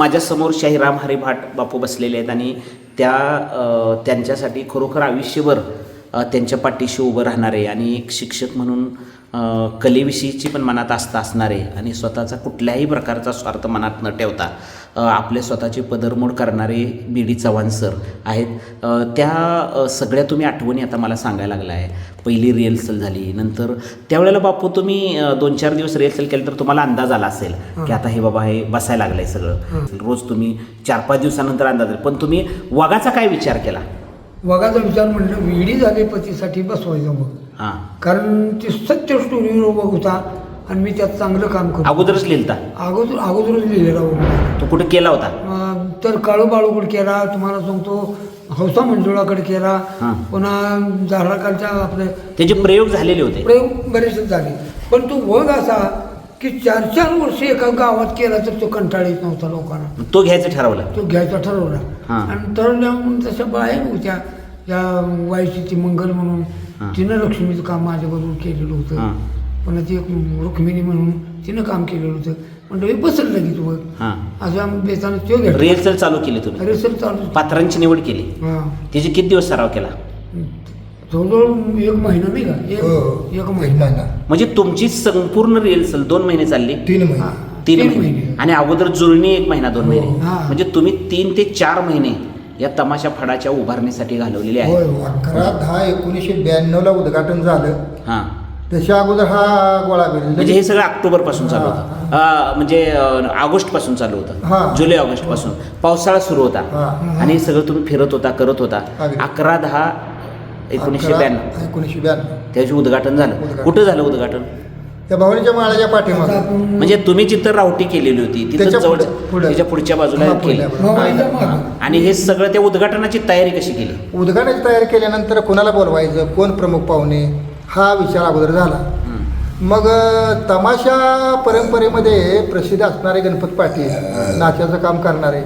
माझ्यासमोर शाहीराम हरिभाट बापू बसलेले आहेत आणि त्या त्यांच्यासाठी खरोखर आयुष्यभर त्यांच्या पाठीशी उभं राहणारे आणि एक शिक्षक म्हणून कलेविषयीची पण मनात आस्था असणारे आणि स्वतःचा कुठल्याही प्रकारचा स्वार्थ मनात न ठेवता आपले स्वतःची पदरमोड करणारे बी डी चव्हाण सर आहेत. त्या सगळ्या तुम्ही आठवणी आता मला सांगायला लागला आहे पहिली रिहर्सल झाली नंतर त्यावेळेला बापू तुम्ही दोन चार दिवस रिहर्सल केलं तर तुम्हाला अंदाज आला असेल की आता हे बाबा हे बसायला लागलंय सगळं. रोज तुम्ही चार पाच दिवसानंतर अंदाज आला. पण तुम्ही वगाचा काय विचार केला? वगाचा विचार म्हणलं विडी झाले पतीसाठी बसवायचं मग. हां. कारण ते सत्य स्टोरीवर उभा होता आणि मी त्यात चांगलं काम करतो. अगोदरच लिहिलता? अगोदर अगोदरच लिहिलेला होता. तो कुठे केला होता? अं, तर काळू बाळूकडे केला तुम्हाला सांगतो हौसा मंजुळाकडे केला. हां. पुन्हा झाडाखालच्या आपले त्याचे प्रयोग झालेले होते. प्रयोग बरेचसे झाले. पण तो वग असा की चार चार वर्ष एका गावात केला तर तो कंटाळ येत नव्हता लोकांना. तो घ्यायचं ठरवलं. तो घ्यायचा ठरवला. हां. आणि ठरवल्या म्हणून तशा बाहेर होत्या. या वायची ती मंगल म्हणून. तिनं लक्ष्मीचं काम माझ्याबरोबर केलेलं हां. पुन्हा ती एक रुक्मिणी म्हणून तिनं काम केलेलं होतं. म्हणजे बसल लगेच वर. हां. असं आम्ही बेताना तो घेतला. रिहर्सल चालू केली तुम्ही. रिसर्च चालू. पात्रांची निवड केली. हां. त्याचे किती दिवस सराव केला? जवळजवळ एक महिना नाही का? एक- हो. एक एक महिना. महिना. म्हणजे तुमची संपूर्ण रिहर्सल दोन महिने चालली? तीन हां. महिने तीन महिने. आणि अगोदर जुळणी एक महिना दोन महिने. हा. म्हणजे तुम्ही तीन ते चार महिने या तमाशा फडाच्या उभारणीसाठी घालवलेले आहे हो. अकरा दहा एकोणीसशे ब्याण्णव ला उद्घाटन झालं. हां. त्याच्या अगोदर हा गोळा म्हणजे हे सगळं ऑक्टोबरपासून चालू होतं. अं, म्हणजे ऑगस्टपासून चालू होतं. हा. जुलै ऑगस्टपासून पावसाळा सुरू होता. हा. आणि हे सगळं तुम्ही फिरत होता करत होता. अगदी. अकरा दहा एकोणीसशे ब्याण्णव. एकोणीसशे ब्याण्णव. त्याचे उद्घाटन झालं. उद्घाटन. कुठं झालं उद्घाटन? त्या भवानीच्या माळाच्या पाठीमागे. म्हणजे तुम्ही जिथं रावटी केलेली होती तिथं त्याच्याजवळ पुढं- पुढं. त्याच्या पुढच्या बाजूला हा, केली. पुढल्या. आणि हे सगळं त्या उद्घाटनाची तयारी कशी केली? उद्घाटनाची तयारी केल्यानंतर कोणाला बोलवायचं? कोण प्रमुख पाहुणे? हा विचार अगोदर झाला. मग तमाशा परंपरेमध्ये प्रसिद्ध असणारे गणपत पाटील नाचाचं काम करणारे.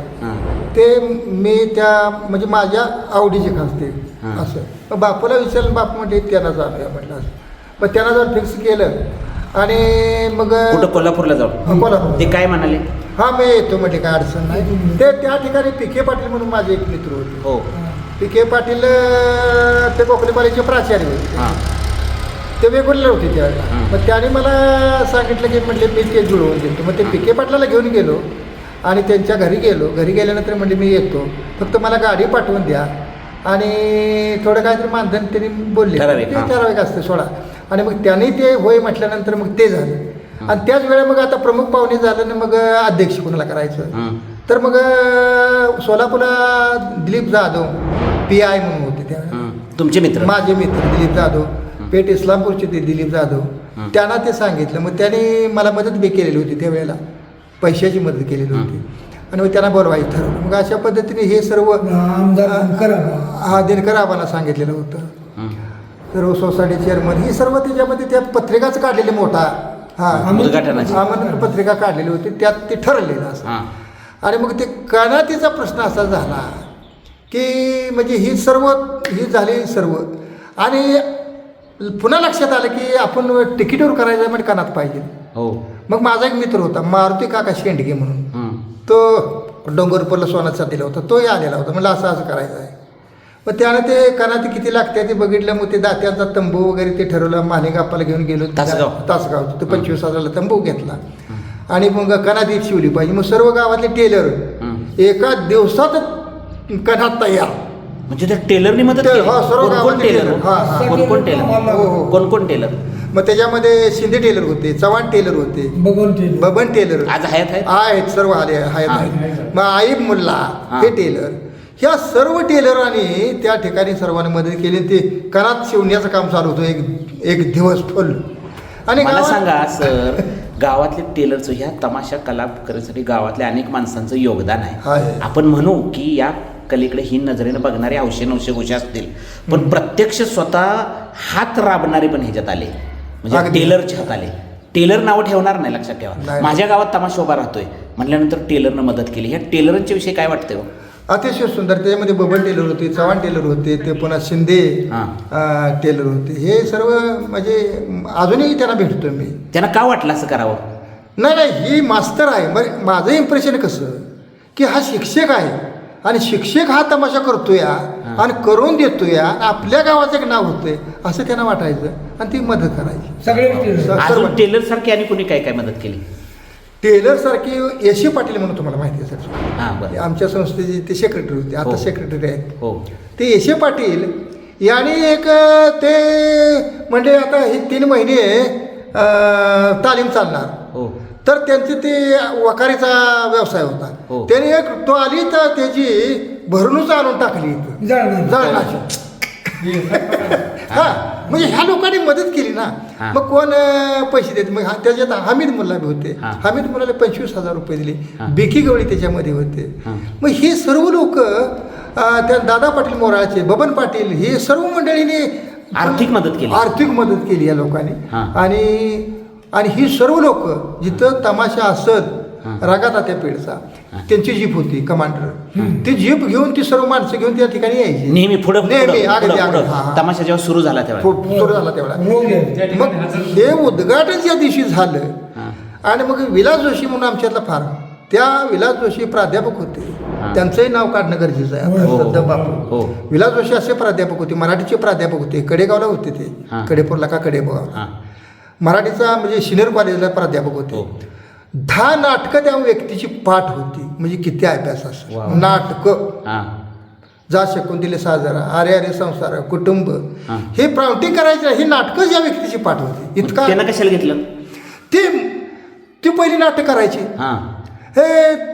ते मी त्या म्हणजे माझ्या आवडीचे खास ते हां. असं. मग बापूला विचारलं बापू म्हणजे त्यांना जाऊया म्हटलं असं. मग त्यांना जाऊन फिक्स केलं. आणि मग कुठं? कोल्हापूरला जाऊ कोल्हापूर ते काय म्हणाले? हा मी येतो म्हणजे काय अडचण नाही. ते त्या ठिकाणी पिके पाटील म्हणून माझे एक मित्र होते. हो. पिके पाटील ते कोकणी कॉलेजचे प्राचार्य होते. हां. ते वेगवेगळे होते त्यावेळेला. मग त्याने मला सांगितलं की म्हटले मी ते जुळवून देतो मग ते पिके पाटलाला घेऊन गेलो आणि त्यांच्या घरी गेलो. घरी गेल्यानंतर म्हणजे मी येतो. फक्त मला गाडी पाठवून द्या. आणि थोडं काहीतरी मानधन त्यांनी बोलले. ते. ठराविक असतं सोडा. आणि मग त्यांनी ते होय म्हटल्यानंतर मग ते झालं. आणि त्याच वेळेला मग आता प्रमुख पाहुणे झालं ना मग अध्यक्ष कोणाला करायचं. तर मग सोलापूरला दिलीप जाधव पी आय म्हणून होते हं. तुमचे मित्र? माझे मित्र दिलीप जाधव. पेठ इस्लामपूरचे ते दिलीप जाधव. त्यांना ते सांगितलं. मग त्यांनी मला मदत बी केलेली होती त्यावेळेला. पैशाची मदत केलेली होती. आणि मग त्यांना बोलवायचं ठरवलं. मग अशा पद्धतीने हे सर्व आमदार करा हा दिनकर आबांना सांगितलेलं होतं. सर्व सोसायटी चेअरमन ही सर्व त्याच्यामध्ये त्या पत्रिकाच काढलेली मोठा. हा. आमंत्रण पत्रिका काढलेली होती. त्यात ते ठरलेलं असं हां. आणि मग ते कणातीचा प्रश्न असा झाला की म्हणजे ही सर्व ही झाली सर्व. आणि पुन्हा लक्षात आलं की आपण तिकीटवर करायचं म्हणजे कणात पाहिजे. हो. मग माझा एक मित्र होता मारुती काका शेंडगे म्हणून. तो डोंगरपूरला सोनाचा दिला होता तोही आलेला होता. मला असं असं करायचं आहे. मग त्यानं ते कणाती किती लागते ते बघितलं मग ते दात्यांचा तंबू वगैरे ते ठरवलं. मालेगापाला घेऊन गेलो. तासगाव. तो पंचवीस हजाराला तंबू घेतला. आणि मग कणाती शिवली पाहिजे. मग सर्व गावातले टेलर. एका दिवसात कणात तयार. म्हणजे त्या टेलरनी मदत ते- केली हा, सर्व कोण कोण गावातले टेलर टेलर. हा, हा. कोण कोण टेलर हो, हो. कोण कोण टेलर मग त्याच्यामध्ये शिंदे टेलर होते चव्हाण टेलर होते बघून बबन टेलर आज हयात आहेत आहेत सर्व आले आहेत हा. आहेत. मग आईब मुल्ला हा. हे टेलर ह्या सर्व टेलरांनी त्या ठिकाणी सर्वांनी मदत केली ते कणात शिवण्याचं काम चालू होतं एक एक दिवस फुल आणि मला गावात- सांगा सर गावातले टेलरचं ह्या तमाशा कलाकारासाठी गावातल्या अनेक माणसांचं योगदान आहे आहे. आपण म्हणू की या कलेकडे ही नजरेनं बघणारे औषध नवशे गोष्टी असतील. पण प्रत्यक्ष स्वतः हात राबणारे पण ह्याच्यात आले. म्हणजे. टेलरच्या हात आले. टेलर नावं ठेवणार नाही लक्षात ठेवा. माझ्या गावात तमाशा उभा राहतोय. म्हणल्यानंतर टेलरनं मदत केली. ह्या टेलरांच्या विषयी काय वाटतंय हो? अतिशय सुंदर. त्याच्यामध्ये बबन टेलर होते चव्हाण टेलर होते ते पुन्हा शिंदे टेलर होते. हे सर्व म्हणजे अजूनही त्यांना भेटतो मी. त्यांना का वाटलं असं करावं? नाही नाही ही मास्तर आहे. मग माझं इम्प्रेशन कसं? की हा शिक्षक आहे. आणि शिक्षक हा तमाशा करतोय आणि करून देतोय आणि आपल्या गावाचं एक नाव होतंय असं त्यांना वाटायचं. आणि ती मदत करायची. सगळे टेलर. सर्व. अजून टेलर सारखी आणि कोणी काय काय मदत केली? टेलर सारखी यशी पाटील म्हणून तुम्हाला माहिती आहे सर हां बरं. आमच्या संस्थेचे ते सेक्रेटरी होते. आता हो. सेक्रेटरी आहेत. हो. ते यशे पाटील यांनी एक ते म्हणजे आता हे तीन महिने अ, तालीम चालणार. हो तर त्यांचे ते वकारीचा व्यवसाय होता हो. त्याने एक तो आली तर त्याची भरणूच आणून टाकली. जळणाची हा म्हणजे ह्या लोकांनी मदत केली ना. मग कोण पैसे देत मग त्याच्यात हमीद मुल्ला बी होते हा. हमीद मुलाला पंचवीस हजार रुपये दिले. बेकी गवळी त्याच्यामध्ये होते. मग हे सर्व लोक त्या दादा पाटील मोराळचे बबन पाटील हे सर्व मंडळीने आर्थिक मदत केली. आर्थिक मदत केली या लोकांनी. आणि आणि ही सर्व लोक जिथं तमाशा असत हा. रागात त्या पेडचा त्यांची जीप होती कमांडर ती जीप घेऊन ती सर्व माणसं घेऊन त्या ठिकाणी यायची नेहमी पुढं नेहमी, अगदी. हा, हा. तमाशा जेव्हा सुरू झाला तेव्हा सुरू झाला तेवढा. मग हे उद्घाटन ज्या दिवशी झालं हां आणि मग विलास जोशी म्हणून आमच्यातला फार त्या विलास जोशी प्राध्यापक होते हां. त्यांचंही नाव काढणं गरजेचं आहे हो, आपलं हो, सध्या हो. बापू हो. विलास जोशी असे प्राध्यापक होते मराठीचे प्राध्यापक होते कडेगावला होते ते हां. कडेपूरला का कडेगाव हां मराठीचा म्हणजे सिनियर कॉलेजला प्राध्यापक होते. हो. दहा नाटकं त्या व्यक्तीची पाठ होती. म्हणजे किती अभ्यास असं. नाटकं. जा शकून दिले साजरा आरे आरे संसार कुटुंब. हां. प्रावटी करायचे ही नाटकं ज्या व्यक्तीची पाठ होती. इतका कशाला घेतलं? ते ती पहिली नाटक करायची. हां.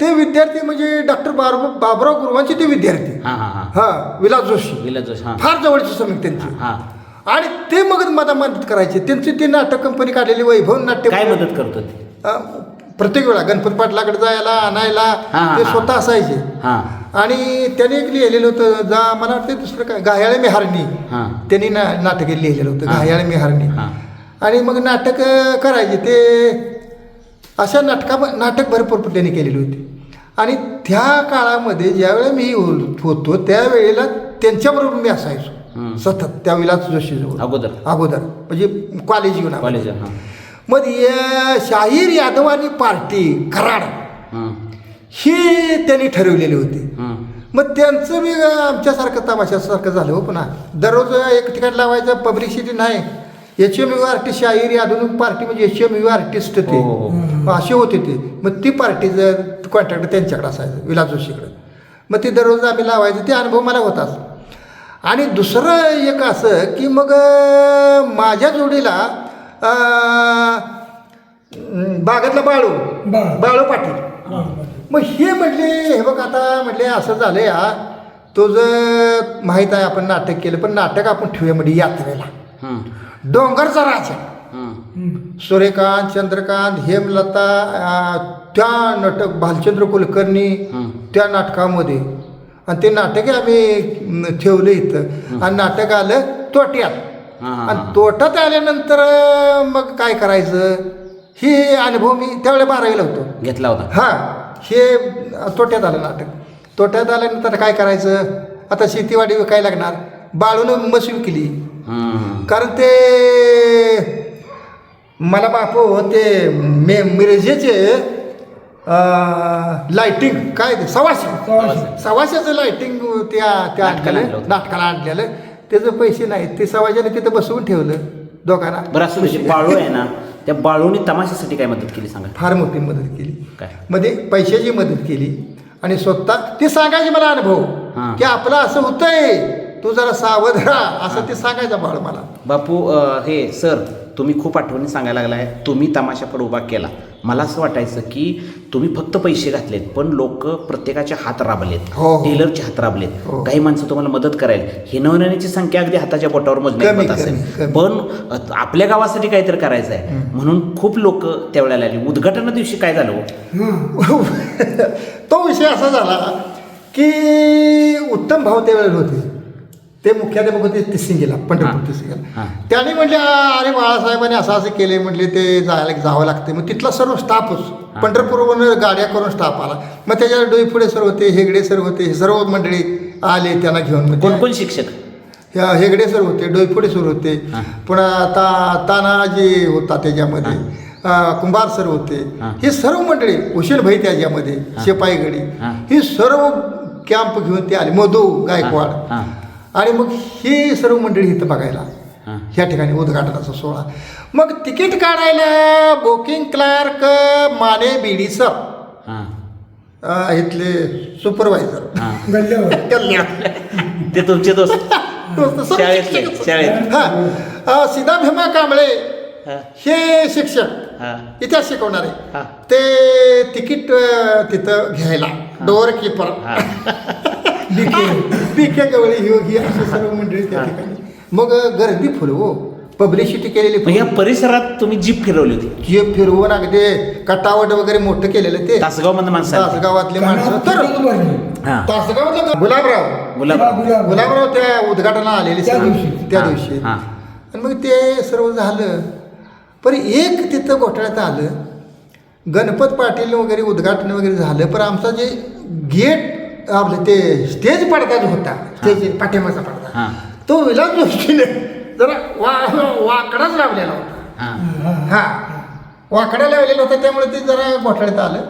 ते विद्यार्थी म्हणजे डॉक्टर बार बाबुराव गुरुवांचे ते विद्यार्थी. हां विलास जोशी. विलास जोशी फार जवळचे समिती त्यांची. आणि ते मग मला मदत करायचे. त्यांची ती नाटक कंपनी काढलेली वैभव नाट्य काय मदत करत होती? अं, प्रत्येक वेळा गणपती पाटलाकडे जायला आणायला हां, ते हां. स्वतः असायचे. हां. आणि त्याने एक लिहिलेलं होतं जा मला वाटतं दुसरं काय गायाळे मेहारणी हां. त्यांनी ना नाटक लिहिलेलं होतं. गायाळे मेहारणी हां. आणि मग नाटक करायचे. ते अशा नाटका नाटक भरपूर त्यांनी केलेली होती. आणि त्या काळामध्ये ज्यावेळेला मी होतो त्यावेळेला त्यांच्याबरोबर मी असायचो. सतत त्या विलास जोशीजवळ अगोदर. अगोदर. म्हणजे कॉलेज येऊन आलो. कॉलेज हां. मग या शाहीर यादवानी पार्टी कराड हां ही त्यांनी ठरवलेली होती. हां मग त्यांचं मी आमच्यासारखं तमाशासारखं झालं हो पुन्हा. दररोज एक ठिकाण लावायचं पब्लिसिटी नाही. एच एम यू आर्टिस्ट शाहीर आधुनिक पार्टी म्हणजे एच एम यू आर्टिस्ट ते. हो, हो, हो. असे होते ते. मग ती पार्टी जर कॉन्ट्रॅक्ट त्यांच्याकडे असायचं विलास जोशीकडे. मग ते दररोज आम्ही लावायचं ते अनुभव मला होताच आणि दुसरं एक असं की मग माझ्या जोडीला अं, बागातला बाळू. बाळ. पाटील. मग हे म्हटले हे बघ आता म्हटले असं झालं या तुझं माहीत आहे आपण नाटक केलं पण नाटक आपण ठेवूया म्हणजे यात्रेला. हां डोंगरचा राजा. हां सूर्यकांत चंद्रकांत हेमलता त्या नाटक भालचंद्र कुलकर्णी. त्या नाटकामध्ये आणि ते नाटक आम्ही ठेवलं इथं. आणि नाटक आलं तोट्यात. आणि. तोट्यात आल्यानंतर मग काय करायचं? हे अनुभव मी त्यावेळेला बारावीला होतो. घेतला होता. हां हे तोट्यात आलं नाटक. तोट्यात आल्यानंतर काय करायचं? आता शेतीवाडी काय लागणार. बाळूनं मशीन केली. कारण ते मला बापू ते मे मिरजेचे लाइटिंग काय ते? सवाशे. सवाशे. सवाशाचं लाइटिंग त्या त्या नाटकाला आणलेलं. नाटकाला त्याचं पैसे नाहीत. ते सवाशाने तिथं बसवून ठेवलं दोघांना. बरं असं म्हणजे बाळू आहे ना त्या बाळूने तमाशासाठी काय मदत केली सांगा? फार मोठी मदत केली. काय? मध्ये पैशाची मदत केली. आणि स्वतः ते सांगायचे मला अनुभव हां. की आपलं असं होतंय. तू जरा सावध राहा. असं ते सांगायचं बाळ मला. बापू अ, हे सर तुम्ही खूप आठवणी सांगायला लागलाय. तुम्ही तमाशापड उभा केला. मला असं वाटायचं की तुम्ही फक्त पैसे घातलेत पण लोक प्रत्येकाचे हात राबलेत हो, हो. टेलरचे हात राबलेत हो. काही माणसं तुम्हाला मदत करायला हिनवण्याची संख्या अगदी हाताच्या बोटावर मोजण्यात असेल. पण आपल्या गावासाठी काहीतरी करायचं आहे म्हणून खूप लोक त्यावेळेला आली उद्घाटना दिवशी काय झालं हो? तो विषय असा झाला की उत्तम भाऊ त्यावेळेला होते ते मुख्याध्यापक होते तिसिंगीला पंढरपूर. तिसिंगीला. त्यांनी म्हटले अरे बाळासाहेबांनी असं असं केले म्हटले ते जायला जावं लागते मग तिथला सर्व स्टाफच पंढरपूरवरून गाड्या करून स्टाफ आला. मग त्याच्यावर डोईफुडे सर होते हेगडे सर होते हे सर्व मंडळी आले त्यांना घेऊन. मग कोण ते- कोण शिक्षक? हेगडे सर होते डोईफुडे सर होते. पुन्हा ता तानाजी होता त्याच्यामध्ये. कुंभार सर होते. हां. सर्व मंडळी कुशल भाई त्याच्यामध्ये शेपाईगडी. हां. सर्व कॅम्प घेऊन ते आले. मधू गायकवाड. आणि मग ही सर्व मंडळी इथं बघायला. हां. ह्या ठिकाणी उद्घाटनाचा सोहळा. मग तिकीट काढायला booking clerk Mane B D sir. हां. इथले सुपरवायझर. हां. ते तुमचे दोस्त. हा. अं, सिद्धा भीमा कांबळे. हां. हे शिक्षक. हां. इतिहास शिकवणारे. हां. ते तिकीट तिथं घ्यायला. डोअर किपर हां. पी के गवळी ही ही अशी सर्व मंडळी त्या ठिकाणी. मग गर्दी फुल हो. पब्लिसिटी केलेली मग या परिसरात तुम्ही जीप फिरवली होती. जे फिरवून अगदी कटावट वगैरे मोठं केलेलं ते. तासगावमध्ये माणसं. तासगावातले माणसं. तर हां. तासगावातले गुलाबराव. गुलाब गुलाब गुलाबराव. त्या उद्घाटनाला आलेले त्या सर्व. दिवशी. त्या हां, दिवशी. हां. आणि मग ते सर्व झालं. पण एक तिथं घोटाळ्यात आलं. गणपत पाटील वगैरे उद्घाटन वगैरे झालं. पण आमचा जे गेट आपलं ते स्टेज पडदा जो होता स्टेज पाठिंबाचा पडदा. तो विलास जोशीने जरा वा वाकडाच लावलेला होता. हां. वाकडा लावलेला होता त्यामुळे ते जरा घोटाळ्यात आलं.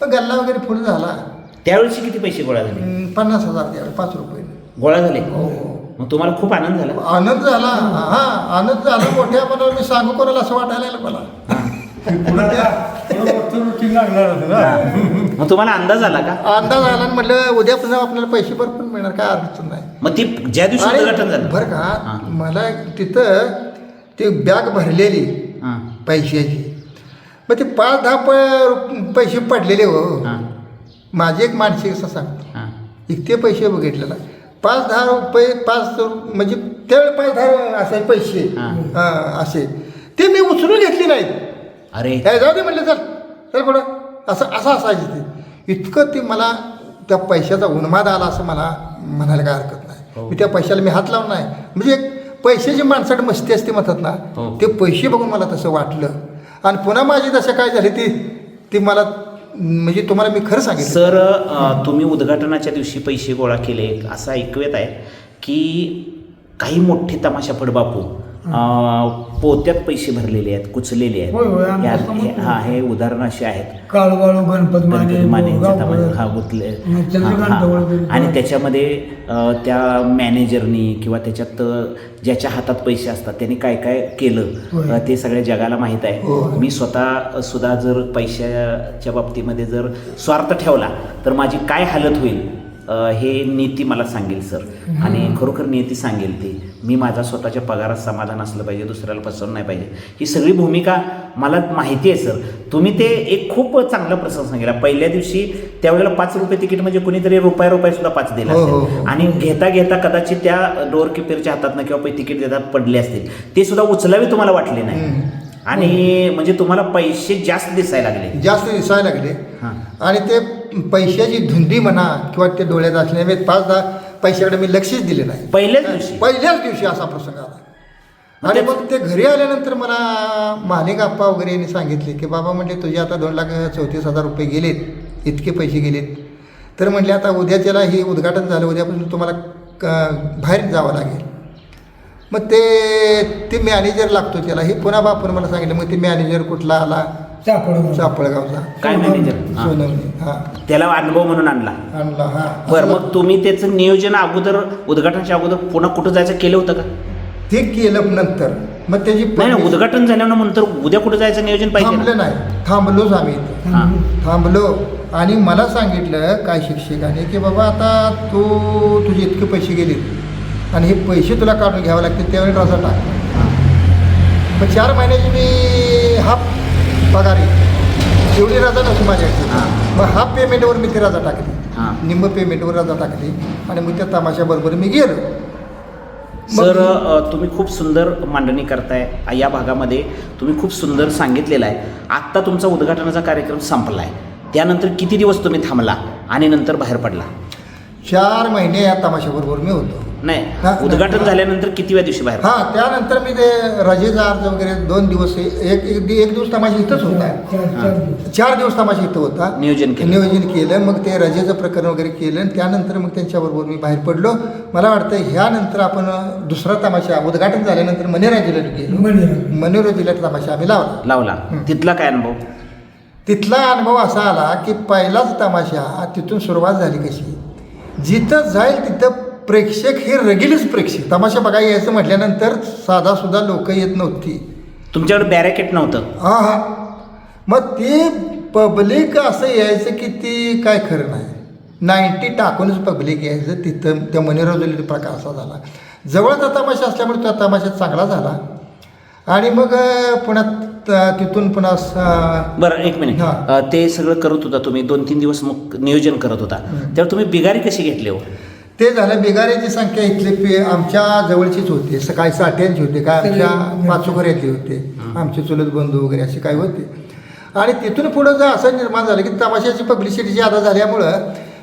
पण गल्ला वगैरे फुल झाला. त्यावेळेस किती पैसे गोळा झाले? पन्नास हजार द्यावे पाच रुपये. गोळा झाले? हो. मग तुम्हाला खूप आनंद झाला? आनंद झाला. हा आनंद झाला. मोठ्या मनावर मी सांगू कोणाला असं वाटायला लागलं मला. मग तुम्हाला अंदाज आला का? अंदाज आला आणि म्हटलं उद्या पुन्हा आपल्याला पैसे भरपूर मिळणार काय अडचण नाही. मग ती ज्या दिवशी आणि उद्घाटन झालं. बरं का हां. मला तिथं ते बॅग भरलेली हां. पैशाची. मग ते पाच दहा प पैसे पडलेले हो. हां. माझी एक मानसिक असं सांगतो. हां. इतके पैसे बघितलेला. पाच दहा रुपये पाच रु- म्हणजे त्यावेळी पाच दहा असे पैसे हां. हां, असे. ते मी उचलून घेतली नाहीत. अरे. काय जाऊ दे म्हटलं चल. चल पुढं. असं असं असायचं ते. इतकं ते मला त्या पैशाचा उन्माद आला असं मला म्हणायला काय हरकत हो. नाही मी त्या पैशाला मी हात लावून नाही. म्हणजे पैशाची माणसाकडे मस्ती असते म्हणतात ना. हो. ते पैसे बघून मला तसं वाटलं. आणि पुन्हा माझी दशा काय झाली ती ती मला म्हणजे तुम्हाला मी खरं सांगितलं. सर तुम्ही उद्घाटनाच्या दिवशी पैसे गोळा केले. असं ऐकवेत आहे की काही मोठे तमाशापड बापू पोत्यात पैसे भरलेले आहेत कुचलेले होय, होय, आहेत आम्ही या- तसं हे- म्हणतो. हा हे उदाहरण असे आहेत काळूबाळू गणपत माने गणपती हा. गुतले मग चंद्रकांत हा. ढवळकर. आणि त्याच्यामध्ये अ, त्या मॅनेजरनी किंवा त्याच्यात अ, ज्याच्या हातात पैसे असतात त्यांनी काय काय केलं होय. अ, ते सगळ्या जगाला माहीत आहे. मी स्वतः सुद्धा जर पैशाच्या बाबतीमध्ये जर स्वार्थ ठेवला तर माझी काय हालत होईल हे नीती मला सांगेल सर. आणि खरोखर नियती सांगेल ती. मी माझा स्वतःच्या पगारात समाधान असलं पाहिजे दुसऱ्याला फसवलं नाही पाहिजे. ही सगळी भूमिका मला माहिती आहे सर. तुम्ही ते एक खूप चांगला प्रसंग सांगितला पहिल्या दिवशी त्यावेळेला पाच रुपये तिकीट म्हणजे कुणीतरी रुपये रुपये सुद्धा पाच दिला हो, हो, असेल हो. आणि घेता घेता कदाचित त्या डोअर किपरच्या हातात किंवा पै- तिकीट देतात पडले असतील. ते सुद्धा उचलावे तुम्हाला वाटले नाही. आणि म्हणजे तुम्हाला पैसे जास्त दिसायला लागले. जास्त दिसायला लागले. हां. आणि ते पैशाची धुंदी म्हणा किंवा ते डोळ्यात असल्याने पाच दहा पैशाकडे मी लक्षच दिले नाही. पहिल्याच दिवशी? पहिल्याच दिवशी असा प्रसंग आला. आणि मग ते घरी आल्यानंतर मला मानिक आप्पा वगैरे यांनी सांगितले की बाबा म्हणले तुझे आता दोन लाख चौतीस हजार रुपये गेलेत इतके पैसे गेलेत. तर म्हणले आता उद्याच्याला हे उद्घाटन झालं उद्यापासून तुम्हाला क- बाहेर जावं लागेल. मग ते ते मॅनेजर लागतो त्याला. हे पुन्हा बापून मला सांगितलं मग ते मॅनेजर कुठला आला? सापळगावचा काय मॅनेजर हां. सोनवणे हां. त्याला अनुभव म्हणून आणला. आणला हां. बरं मग तुम्ही त्याचं नियोजन अगोदर उद्घाटनाच्या अगोदर पुन्हा कुठं जायचं केलं होतं का? ते केलं नंतर. मग त्याची नाही उद्घाटन झाल्यावर नंतर उद्या कुठं जायचं नियोजन पाहिजे ना? थांबलं नाही. थांबलोच आम्ही इथं. हां. थांबलो. आणि मला सांगितलं काय शिक्षकाने की बाबा आता तू तुझे इतके पैसे गेले आणि हे पैसे तुला काढून घ्यावे लागतील त्यावेळी रजा टाक. मग चार महिन्याची मी हाफ पगार. आहे एवढी रजा नव्हती माझ्याकडे हां. मग हाफ पेमेंटवर मी ती रजा टाकली. हां. निम्म पेमेंटवर रजा टाकली. आणि मग त्या तमाशाबरोबर मी गेलो. सर तुम्ही खूप सुंदर मांडणी करताय. या भागामध्ये तुम्ही खूप सुंदर सांगितलेलं आहे. आत्ता तुमचा उद्घाटनाचा कार्यक्रम संपला आहे त्यानंतर किती दिवस तुम्ही थांबला आणि नंतर बाहेर पडला? चार महिने या तमाशाबरोबर मी होतो. नाही हा, उद्घाटन. झाल्यानंतर किती वेळा दिवशी बाहेर? हां त्यानंतर मी ते रजेचा अर्ज वगैरे दोन दिवस एक एक एक दिवस तमाशा इथंच होता. चार चार दिवस. तमाशा इथं होता. नियोजन केलं. नियोजन केलं मग ते रजेचं प्रकरण वगैरे केलं आणि त्यानंतर मग त्यांच्याबरोबर मी बाहेर पडलो. मला वाटतं ह्यानंतर आपण दुसरा तमाशा उद्घाटन झाल्यानंतर मनेरा जिल्ह्यात गेलो. मनेरा. जिल्ह्यात तमाशा आम्ही लावला. लावला. तिथला काय अनुभव? तिथला अनुभव असा आला की पहिलाच तमाशा तिथून सुरुवात झाली कशी? जिथं जाईल तिथं प्रेक्षक हे रगेलच प्रेक्षक. तमाशा बघायला यायचं म्हटल्यानंतर साधा सुद्धा लोक येत नव्हती. तुमच्याकडे बॅरेकेट नव्हतं? हा हा. मग ते पब्लिक असं यायचं की ती काय खरं नाही. नाईन्टी टाकूनच पब्लिक यायचं तिथं त्या मनेरजोली प्रकार असा झाला. जवळचा तमाशा असल्यामुळे त्या तमाशा चांगला झाला. आणि मग पुण्यात तिथून पुन्हा स- बरं एक मिनिट हा. अ, ते सगळं करत होता तुम्ही दोन तीन दिवस मग नियोजन करत होता. तेव्हा तुम्ही बिगारी कशी घेतली हो? ते झालं बिगाऱ्याची संख्या इथले पे आमच्या जवळचीच होते. सकाळी साठ्यांची होते काय आमच्या पाचोकऱ्यातले होते. आमचे चुलत बंधू वगैरे असे काय होते. आणि तिथून पुढं जर असं निर्माण झालं की तमाशाची पब्लिसिटी जादा झाल्यामुळं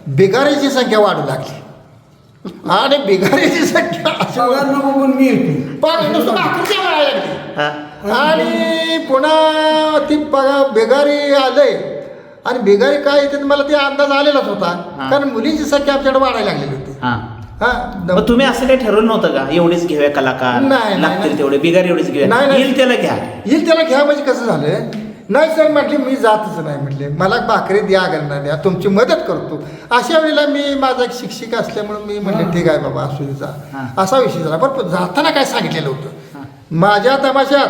बिगाऱ्याची संख्या वाढू लागली. आणि बिगाऱ्याची संख्या अशी पगार नको पण मी येतो नुसतं लागली. हा. आणि पुन्हा ती पगा बेगारी आलंय. आणि बेगारी काय येते मला ते अंदाज आलेलाच होता. कारण मुलींची संख्या आमच्याकडे वाढायला लागलेली होती. हा. हा मग तुम्ही असं काही ठरवलं नव्हतं का? एवढेच घेऊया कलाकार नाही, नाही, लागतील नाही. तेवढे बिगार एवढेच घेऊया. नाही, नाही. येईल त्याला घ्या. येईल त्याला घ्या म्हणजे कसं झालं नाही सर म्हटले मी जातच नाही म्हटले. मला भाकरी द्या गणना द्या तुमची मदत करतो. अशा वेळेला मी माझा एक शिक्षिका असल्यामुळे मी म्हटले ठीक आहे बाबा असू दे जा. हा. असा विषय झाला. पण जाताना काय सांगितलेलं होतं. माझ्या तमाशात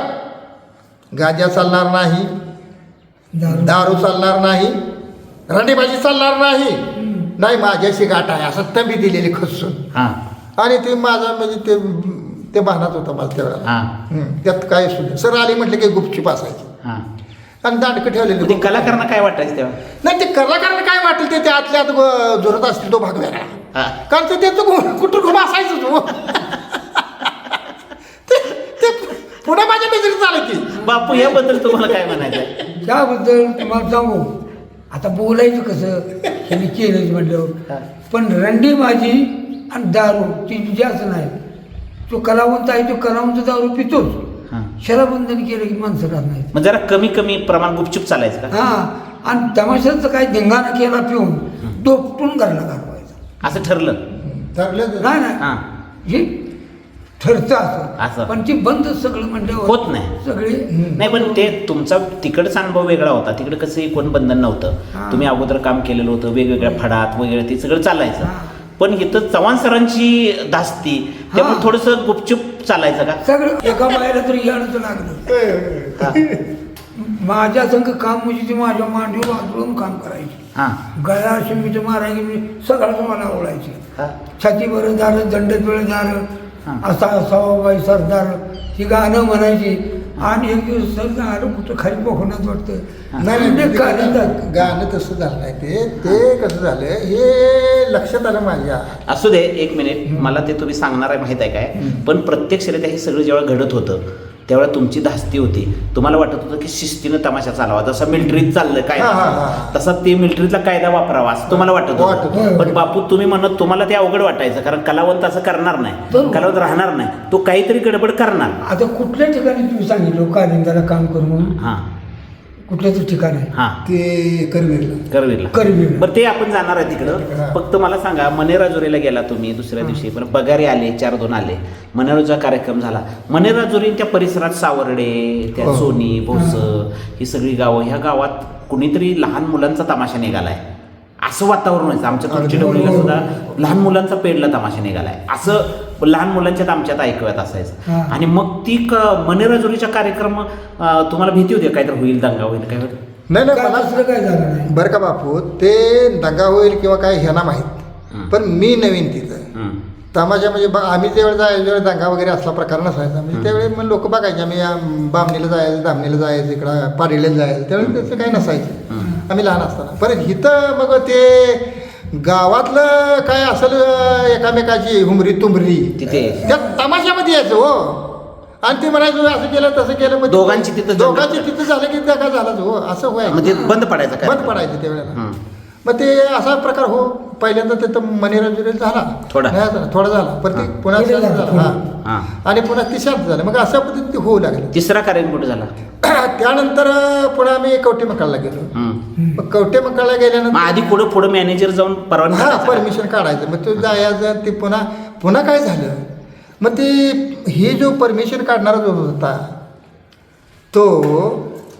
गाज्या चालणार नाही दारू. चालणार नाही रंडीबाजी चालणार नाही. नाही माझ्याशी गाठ आहे असं तंबी दिलेली खसून. हा. आणि ते माझा म्हणजे ते ते भानात होता मला हा. हं, त्यात काय सुद्धा सर आली म्हटलं की गुपचूप असायची. हा. आणि दांडकं मग ते ठेवलेली कलाकारांना काय वाटायचं तेव्हा? नाही ते कलाकारांना काय वाटेल ते त्या आतल्या आत जोरात असतील तो भाग वेगळा हा. कारण ते त्याचं गु- कुठं घुम असायचं ते. पुढे माझ्या नजरेत आलं की. बापू याबद्दल तुम्हाला काय म्हणायचं आहे? त्याबद्दल तुम्हाला सांगू. आता बोलायचं कसं? ह्यांनी केलंच म्हटल्यावर पण रंडी भाजी आणि दारू ती जास्त नाही. तो कलावंत आहे तो कलावंत दारू पितोच हा. शराबंधन केलं की माणसं राहत नाहीत. मग जरा कमी कमी प्रमाण गुपचूप चालायचं का? हा. आणि तमाशाचं काय धिंगाणा केला पिऊन दोपटून घरला घालवायचा असं ठरलं ठरलं? नाही नाही. हा. हे ठरतं असं. असं पण ती बंद सगळं म्हणल्यावर होत नाही. सगळे नाही पण ते तुमचा तिकडचा अनुभव वेगळा होता तिकडे कसं कोण बंधन नव्हतं हा. तुम्ही अगोदर काम केलेलं होतं वेगवेगळ्या फडात वगैरे ते सगळं चालायचं हा. पण इथं चव्हाण सरांची धास्ती त्यामुळे हा. थोडंसं गुपचूप चालायचं का सगळं एका बाहेर तरी यायचं लागलं माझ्या संघ काम म्हणजे ती माझ्या मांडीवर वाजवून काम करायची हा गळ्या शिमीचं मारायची मी सगळ्याच मला आवडायची हा. छाती बरं झालं दंडत वेळ झालं. असा असावा बाई सरदार ही गाणं म्हणायची आणि एक दिवस सरदार आलं कुठं खाली पोखण्यात वाटतं. नाही म्हणजे गाणं गाणं गाणं तसं झालं नाही ते ते कसं झालं? हे लक्षात आलं माझ्या. असू दे एक मिनिट. मला ते तुम्ही सांगणार आहे माहीत आहे काय? पण प्रत्यक्षरित्या हे सगळं जेव्हा घडत होतं त्यावेळेला तुमची धास्ती होती. तुम्हाला वाटत होतं की शिस्तीनं तमाशा चालावा. जसं मिलिटरीत चाललं काय? हा, हा, हा. तसा ते मिलिटरीतला कायदा वापरावा असं तुम्हाला वाटत वाटत होतं. होतं. पण बापू तुम्ही म्हणत तुम्हाला ते अवघड वाटायचं कारण कलावंत असं करणार नाही. बरोबर. कलावंत राहणार नाही. तो काहीतरी गडबड करणार. आता कुठल्या ठिकाणी तुम्ही सांगितलं कालिंदाला काम करू म्हणून? हा. कुठल्याच ठिकाण आहे हा. ते करवीरला. करवीरला. करवीर बरं ते आपण जाणार आहे हा. तिकडं फक्त मला सांगा मनेराजुरीला गेला तुम्ही दुसऱ्या दिवशी पण पगारे आले चार दोन आले. मनेराजूचा कार्यक्रम झाला. मनेराजुरी त्या परिसरात सावर्डे त्या हो. सोनी भोस ही सगळी गावं ह्या गावात कुणीतरी लहान मुलांचा तमाशा निघालाय. असं वातावरण व्हायचं आमच्या अगदी डोळीला बरोबर. सुद्धा लहान मुलांचा पेडला तमाशा निघालाय असं लहान मुलांच्यात आमच्यात ऐकूयात असायचं हा. आणि मग ती क मनेराजुरीचा कार्यक्रम तुम्हाला भीती होती काहीतरी होईल दंगा होईल काय होईल नाही नाही मला दुसरं काय झालं नाही बरं का बापू ते दंगा होईल किंवा काय ह्यांना माहीत हं. पण मी नवीन तिथं हं. तमाशा म्हणजे बा- आम्ही ज्यावेळी जायचो दंगा वगैरे असला प्रकार नसायचा म्हणजे त्यावेळी मग लोक बघायचे आम्ही बामणीला जायचं दामणीला जायचं इकडं पाडीला जायचं त्यावेळी त्याचं काही नसायचं. आम्ही लहान असताना. परत इथं मग ते गावातलं काय असेल एकामेकाची हुमरी तुंबरी तिथे. त्या तमाशामध्ये यायचं हो. आणि ते म्हणायचं असं केलं तसं केलं मग दोघांची तिथं दोघांची तिथं झालं की दगा झालाच हो. असं व्हायचं. ते बंद पडायचं काय? बंद पडायचं त्यावेळेला. मग ते असा प्रकार हो पहिल्यांदा तिथं मनीरंजन झाला. थोडा. नाही झाला थोडा झाला. पण ते पुन्हा झाला, झाला. हां. हा. आणि पुन्हा ती शांत झालं. मग अशा पद्धतीने ते होऊ लागलं. तिसरा कार्यक्रम कुठे झाला? त्यानंतर पुन्हा आम्ही कवटे मकाळला गेलो. मग कवटे मकाळला मग गेल्यानंतर आधी पुढं पुढं मॅनेजर जाऊन परवानगी हा? परमिशन काढायचं. मग तो जायचं ते पुन्हा पुन्हा काय झालं? मग ते हे जो परमिशन काढणारा जो होता तो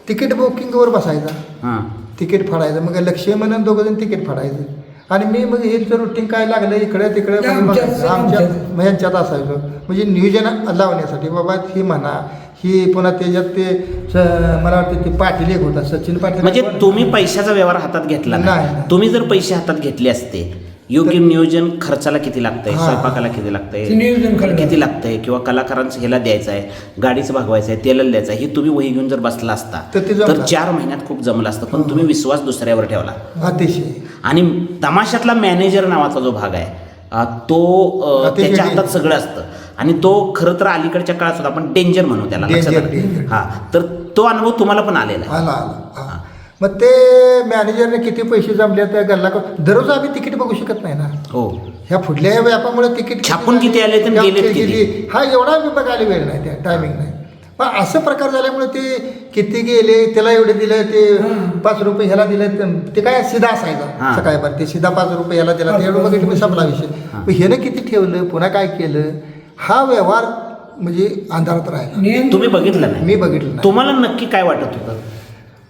तिकीट बुकिंगवर बसायचा. हां. तिकीट फाडायचं मग लक्ष्य म्हणून दोघं जण तिकीट फाडायचं आणि मी मग हे रुटीन काय लागलं इकडे तिकडे ते म्हणजे आमच्यात- बघायचं. आमच्यात आमच्यात. मग यांच्यात असायचो म्हणजे नियोजन लावण्यासाठी बाबा ही म्हणा ही पुन्हा त्याच्यात ते स- मला वाटतं ते पाटील एक होता सचिन पाटील म्हणजे तुम्ही पैशाचा व्यवहार हातात घेतला. नाही तुम्ही जर पैसे हातात घेतले असते योग्य नियोजन खर्चाला किती लागतंय हां. स्वयंपाकाला किती ते लागतंय नियोजन करणार. किती लागतंय किंवा कलाकारांचं ह्याला द्यायचं आहे गाडीचं भागवायचं आहे तेलाला द्यायचं आहे हे तुम्ही वही घेऊन जर बसला असता तर ते जमलं. तर चार महिन्यात खूप जमलं असतं पण तुम्ही विश्वास दुसऱ्यावर ठेवला अतिशय आणि तमाशातला मॅनेजर नावाचा जो भाग आहे अ, तो अ, अतिशय त्याच्या हातात. सगळं असतं आणि तो खरं तर अलीकडच्या काळात सुद्धा आपण डेंजर म्हणू त्याला Danger, लक्षात आलं? danger. हा तर तो अनुभव तुम्हाला पण आलेला आहे आला आला हा. मग ते मॅनेजरने किती पैसे जमले त्या गल्ला दररोज आम्ही तिकीट बघू शकत नाही ना. हो. ह्या ह्या व्यापामुळे तिकीट छापून किती आले तर किती? हा एवढा मी बघायला वेळ नाही त्या टायमिंग नाही. पण असं प्रकार झाल्यामुळे ते किती गेले त्याला एवढे दिलं ते पाच रुपये ह्याला दिलं ते- ते काय सिधा असायचा हां. सकाळी पण ते सिधा पाच रुपये ह्याला दिला ते एवढं बघितलं मी संपला विषय. मग ह्यानं किती ठेवलं पुन्हा काय केलं? हा व्यवहार म्हणजे अंधारात राहिला. तुम्ही बघितलं नाही. मी बघितलं नाही. तुम्हाला नक्की काय वाटत होतं?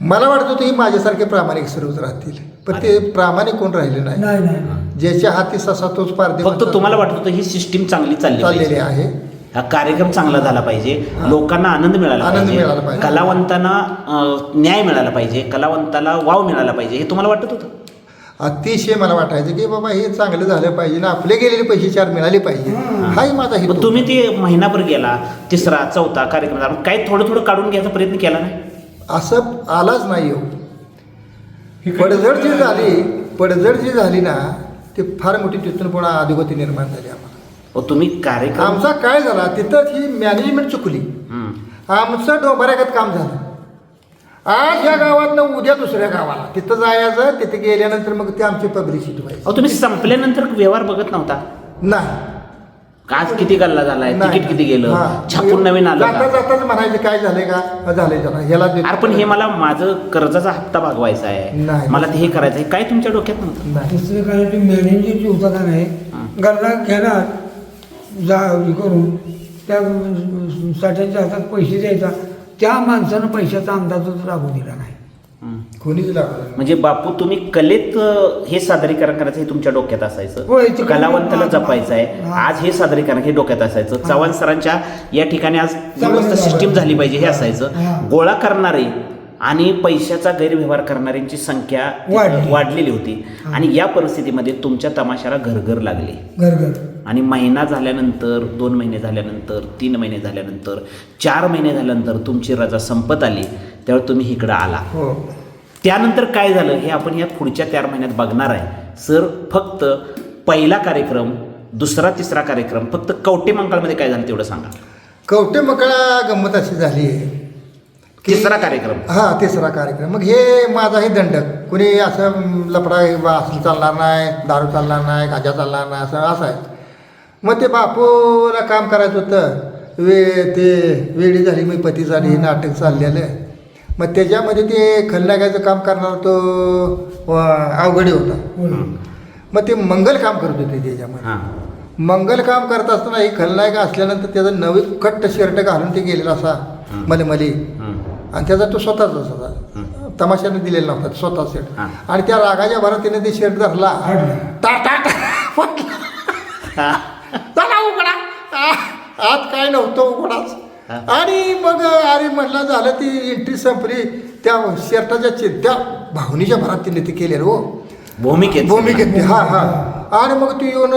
मला वाटत होतं ही माझ्यासारखे प्रामाणिक सर्वच राहतील. पण ते प्रामाणिक कोण राहिले नाही? नाही नाही ज्याच्या हाती ससा तोच पारदे फक्त तुम्हाला वाटत होतं ही सिस्टीम चांगली चालली चाललेले पाहिजे. आहे. हा कार्यक्रम चांगला झाला पाहिजे. लोकांना आनंद मिळाला आनंद पाहिजे. मिळाला पाहिजे. कलावंतांना अं, न्याय मिळाला पाहिजे. कलावंताला वाव मिळाला पाहिजे. हे तुम्हाला वाटत होतं? अतिशय मला वाटायचं की बाबा हे चांगलं झालं पाहिजे ना. आपले गेलेले पैसे चार मिळाले पाहिजे. हाही माझा मग हेतू तुम्ही ते महिनाभर गेला तिसरा चौथा कार्यक्रम झाला. मग काय थोडं थोडं काढून घ्यायचा प्रयत्न केला नाही? असं आलाच नाही हो. पडझड जी झाली पडझड जी झाली ना ती फार मोठी तिथून पुन्हा अधिगती निर्माण झाली आम्हाला. तुम्ही कार्यक्रम आमचा काय झाला तिथं ही मॅनेजमेंट चुकली. हम्म. आमचं डोंबऱ्यागत काम झालं. आज या गावातनं उद्या दुसऱ्या गावाला. तिथं जायचं तिथे गेल्यानंतर मग ते आमची पब्लिसिटी व्हायची. अहो तुम्ही संपल्यानंतर व्यवहार बघत नव्हता? नाही. आज किती गल्ला झालाय? नाही. तिकीट किती गेलं? हा. छापून नवीन आलं जाता का? जाताच म्हणायचं काय झालंय का? झालंय ह्याला देतो. अरे पण हे मला माझं कर्जाचा हप्ता भागवायचा आहे. नाही. मला ते हे करायचं आहे. काय तुमच्या डोक्यात नव्हतं? नाही. दुसरं काय ते मॅनेजर जे होता का नाही गल्ला घेणार जा हे करून त्या साठ्यांच्या हातात पैसे द्यायचा. त्या माणसानं पैशाचा अंदाजच लागू दिला नाही. कोणीच लागलं. म्हणजे बापू तुम्ही कलेत अं, हे सादरीकरण करायचं हे तुमच्या डोक्यात असायचं. होय, ते कलावंताला कला- जपायचं आहे हा. आज हे सादरीकरण हे डोक्यात असायचं. चव्हाण सरांच्या या ठिकाणी आज व्यवस्था. सिस्टीम झाली पाहिजे हे हा. असायचं गोळा करणारे आणि पैशाचा गैरव्यवहार करणाऱ्यांची संख्या वाढली. वाढलेली होती. आणि या परिस्थितीमध्ये तुमच्या तमाशाला घरघर लागली. घर घर आणि महिना झाल्यानंतर दोन महिने झाल्यानंतर तीन महिने झाल्यानंतर चार महिने झाल्यानंतर तुमची रजा संपत आली. त्यावेळी तुम्ही इकडं आला. हो. त्यानंतर काय झालं? हे आपण या पुढच्या चार महिन्यात बघणार आहे. सर फक्त पहिला कार्यक्रम दुसरा तिसरा कार्यक्रम फक्त कवटे मंगळमध्ये काय झालं तेवढं सांगा. कवटे मकळा गंमत अशी झाली आहे की- तिसरा कार्यक्रम. हा तिसरा कार्यक्रम. मग हे माझाही दंडक कुणी असं लफडा बा असं चालणार नाही दारू चालणार नाही गाजा चालणार नाही असं असं आहे. मग ते बापूला काम करायचं होतं. वे ते वेळी झाली मी पती झाली हे नाटक चाललेलं मग त्याच्यामध्ये ते खलनायकाचं काम करणार तो अवघडे होता. मग ते मंगल काम करत होते त्याच्यामध्ये. मंगल काम करत असताना ही खलनायक असल्यानंतर त्याचा नवीन कट्ट शर्ट घालून ते गेलेला असा मलमली. हं. आणि त्याचा तो स्वतःच होता तमाशाने दिलेला नव्हता स्वतः शर्ट. आणि त्या रागाच्या भरात तिने ते शर्ट धरला. आ, आत काय नव्हतं उघडाच. हां. आणि मग अरे म्हटलं झालं ती एंट्री संपली त्या शर्टाच्या चे- त्या भावनीच्या भरात तिने ते केलेलं हो. भूमिकेत भूमिकेत हा हा. आणि मग तू येऊन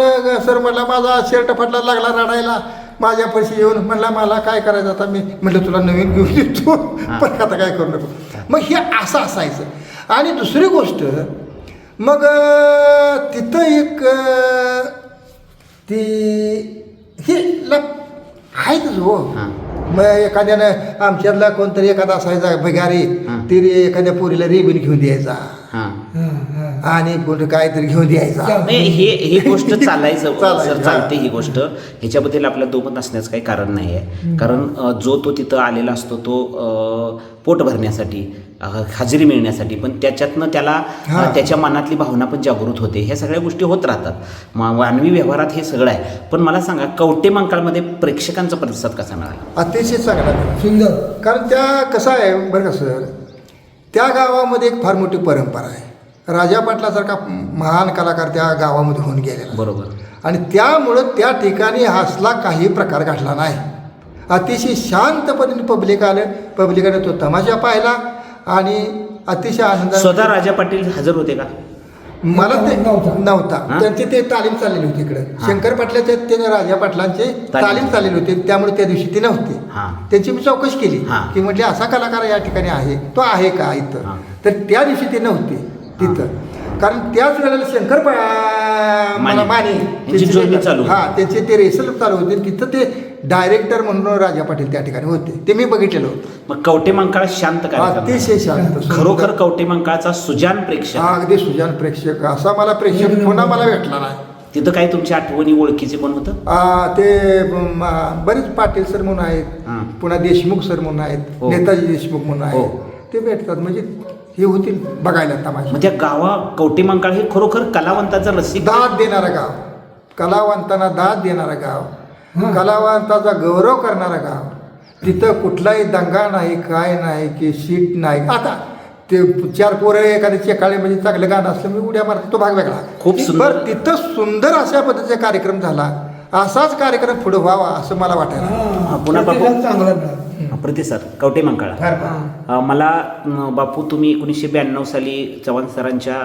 सर म्हणला माझा शर्ट फाटला लागला रडायला. माझ्या पैसे येऊन म्हणला मला काय करायचं आता? मी म्हटलं तुला नवीन घेऊन देतो. पण आता काय करू नको. मग हे असं असायचं. आणि दुसरी गोष्ट मग तिथं एक ती हे लप आहेतच हो. हां. मग एखाद्यानं आमच्यातला कोणतरी एखादा असायचा भिगारी हां. ती रे- एखाद्या पोरीला रेबीन घेऊन द्यायचा. हां. हां हां. आणि कुठं काहीतरी घेऊन द्यायचा. नाही हे ही गोष्ट चालायचं चालायचं, सर चालते ही गोष्ट. ह्याच्याबद्दल आपल्या दोमत नसण्याचं काही कारण नाही आहे कारण अ, जो तो तिथं आलेला असतो तो अ, पोट भरण्यासाठी हजेरी मिळण्यासाठी पण त्याच्यातनं त्याला. त्याच्या मनातली भावना पण जागृत होते. ह्या सगळ्या गोष्टी होत राहतात. मा- मानवी व्यवहारात हे सगळं आहे. पण मला सांगा कवटे मंकाळमध्ये प्रेक्षकांचा प्रतिसाद कसा मिळाला? अतिशय चांगला. सुंदर. कारण त्या कसं आहे बरं का सर? त्या गावामध्ये एक फार मोठी परंपरा आहे. राजा पाटलासारखा महान कलाकार त्या गावामध्ये होऊन गेलेला बरोबर. आणि त्यामुळं त्या ठिकाणी हसला काही प्रकार घडला नाही. अतिशय शांतपणे पब्लिक आलं. पब्लिकाने तो तमाशा पाहिला. आणि अतिशय आनंद स्वतः राजा पाटील हजर होते का मला ते नव्हता. नव्हता हां? त्यांची ते तालीम चाललेली होती इकडे. शंकर पाटलाचे ते राजा पाटलांचे तालीम. तालीम चाललेली होती त्यामुळे त्या दिवशी ती नव्हती हां त्यांची मी चौकशी केली हां. की म्हटले असा कलाकार या ठिकाणी आहे तो आहे का इथं हां. तर त्या दिवशी ते नव्हते तिथं कारण त्याच वेळेला शंकर माने. मला माने. यांची जोडणी चालू होती. हा त्यांचे ते रेसल चालू होते. तिथं ते डायरेक्टर म्हणून राजा पाटील त्या ठिकाणी होते. ते मी बघितलेलं होतं. मग कवटे मंकाळ शांत अतिशय शांत. खरोखर कवटे मंकाळचा सुजान प्रेक्षक. हा अगदी सुजान प्रेक्षक. असा मला प्रेक्षक पुन्हा मला भेटला नाही. तिथं काही तुमच्या आठवणी ओळखीचे पण होतं? ते बरेच पाटील सर म्हणून आहेत. हां. पुन्हा देशमुख सर म्हणून आहेत. हो. नेताजी देशमुख म्हणून हो. आहेत ते भेटतात. म्हणजे हे होतील बघायला तमाशा मग त्या गावा कवटे मंकाळ हे खरोखर कलावंताचा रसिक दाद देणारं गाव. कलावंतांना दाद देणारं गाव. कलावंताचा गौरव करणारं गाव. तिथं कुठलाही दंगा नाही काय नाही की शीट नाही. आता ते चार पोरं एखाद्या चेकाळे म्हणजे चांगलं गाणं असलं मी उड्या मारतो तो भाग वेगळा. खूप सुंदर. बरं तिथं सुंदर अशा पद्धतीचा कार्यक्रम झाला. असाच कार्यक्रम पुढे व्हावा असं मला वाटायला हा, पुन्हा बापू. चांगला मिळाला. प्रतिसाद. कवटे मंकाळ मला बापू तुम्ही एकोणीसशे ब्याण्णव साली चव्हाण सरांच्या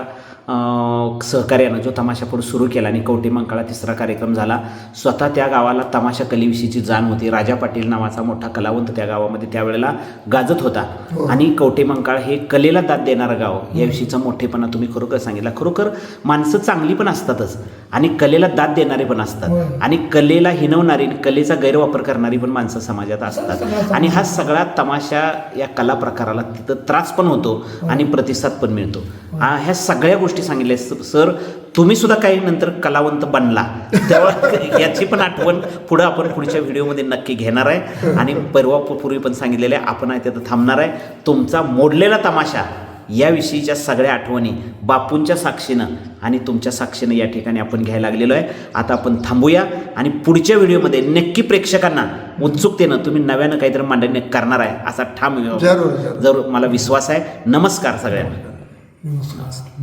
सहकार्यानं जो तमाशा पुढे सुरू केला आणि कवटे मंकाळा तिसरा कार्यक्रम झाला स्वतः त्या गावाला तमाशा कलेविषयीची जाण होती. राजा पाटील नावाचा मोठा कलावंत त्या गावामध्ये त्यावेळेला गाजत होता. हो. आणि कवटे मंकाळ हे कलेला दाद देणारं गाव. याविषयीचा मोठेपणा तुम्ही खरोखर सांगितला. खरोखर माणसं चांगली पण असतातच आणि कलेला दाद देणारे पण असतात. होय. आणि कलेला हिनवणारी कलेचा गैरवापर करणारी पण माणसं समाजात असतात. आणि हा सगळा तमाशा या कला प्रकाराला तिथं त्रास पण होतो आणि प्रतिसाद पण मिळतो. ह्या सगळ्या गोष्टी सांगितल्या. सर तुम्ही सुद्धा काही नंतर कलावंत बनला. तेव्हा याची पण आठवण पुढं आपण पुढच्या व्हिडिओमध्ये नक्की घेणार आहे. आणि परवा पूर्वी पण सांगितलेलं आहे आपण आहे तिथं थांबणार आहे. तुमचा मोडलेला तमाशा याविषयीच्या सगळ्या आठवणी बापूंच्या साक्षीनं आणि तुमच्या साक्षीनं या ठिकाणी आपण घ्यायला लागलेलो आहे. आता आपण थांबूया आणि पुढच्या व्हिडिओमध्ये नक्की प्रेक्षकांना उत्सुकतेनं तुम्ही नव्यानं काहीतरी मांडणी करणार आहे असा ठाम. जरूर मला विश्वास आहे. नमस्कार सगळ्यांना. नमस्कार